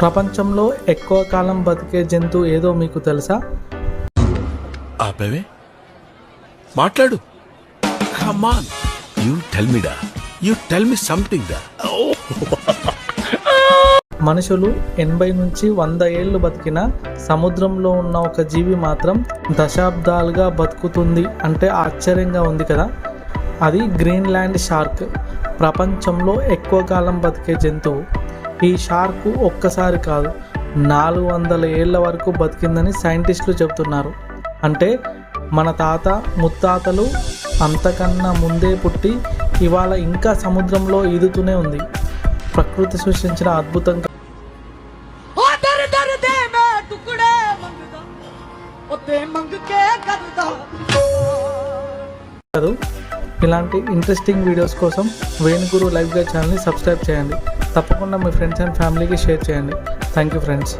ప్రపంచంలో ఎక్కువ కాలం బతికే జంతువు ఏదో మీకు తెలుసా? ఆపేవే? మాట్లాడు. కమాన్ యూ టెల్ మీ డా యూ టెల్ మీ సంథింగ్ డా మనుషులు ఎనభై నుంచి వంద ఏళ్ళు బతికిన సముద్రంలో ఉన్న ఒక జీవి మాత్రం దశాబ్దాలుగా బతుకుతుంది అంటే ఆశ్చర్యంగా ఉంది కదా? అది గ్రీన్లాండ్ షార్క్. ప్రపంచంలో ఎక్కువ కాలం బతికే జంతువు. ఈ షార్క్ ఒక్కసారి కాదు నాలుగు వందల ఏళ్ళ వరకు బతికిందని సైంటిస్టులు చెబుతున్నారు. అంటే మన తాత ముత్తాతలు అంతకన్నా ముందే పుట్టి ఇవాళ ఇంకా సముద్రంలో ఈదుతూనే ఉంది. ప్రకృతి సృష్టించిన అద్భుతం ఇలాంటి ఇంట్రెస్టింగ్ వీడియోస్ కోసం వేణుగురు లైవ్గా ఛానల్ని సబ్స్క్రైబ్ చేయండి. తప్పకుండా మీ ఫ్రెండ్స్ అండ్ ఫ్యామిలీకి షేర్ చేయండి. Thank you friends